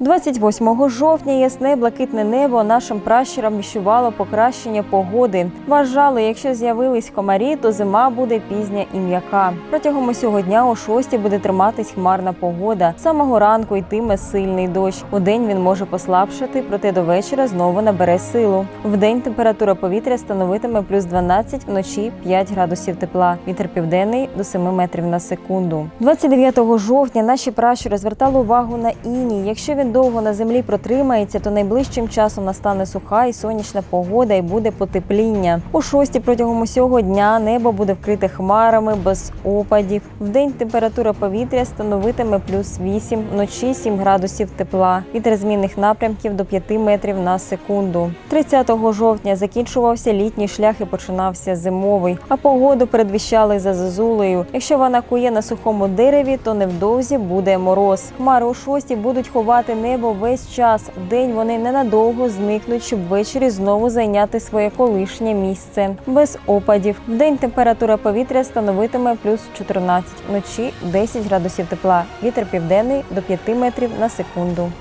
28 жовтня ясне блакитне небо нашим пращурам віщувало покращення погоди. Вважали, якщо з'явились комарі, то зима буде пізня і м'яка. Протягом усього дня о 6 буде триматись хмарна погода. З самого ранку йтиме сильний дощ. У день він може послабшати, проте до вечора знову набере силу. В день температура повітря становитиме плюс 12, вночі 5 градусів тепла. Вітер південний до 7 метрів на секунду. 29 жовтня наші пращури звертали увагу на іній. Якщо він довго на землі протримається, то найближчим часом настане суха і сонячна погода і буде потепління. У шості протягом усього дня небо буде вкрите хмарами без опадів. В день температура повітря становитиме плюс 8, вночі 7 градусів тепла. Вітер змінних напрямків до 5 метрів на секунду. 30 жовтня закінчувався літній шлях і починався зимовий. А погоду передвіщали за зозулею. Якщо вона кує на сухому дереві, то невдовзі буде мороз. Хмари у шості будуть ховати небо весь час. Вдень вони ненадовго зникнуть, щоб ввечері знову зайняти своє колишнє місце. Без опадів. Вдень температура повітря становитиме плюс 14, вночі 10 градусів тепла. Вітер південний до 5 метрів на секунду.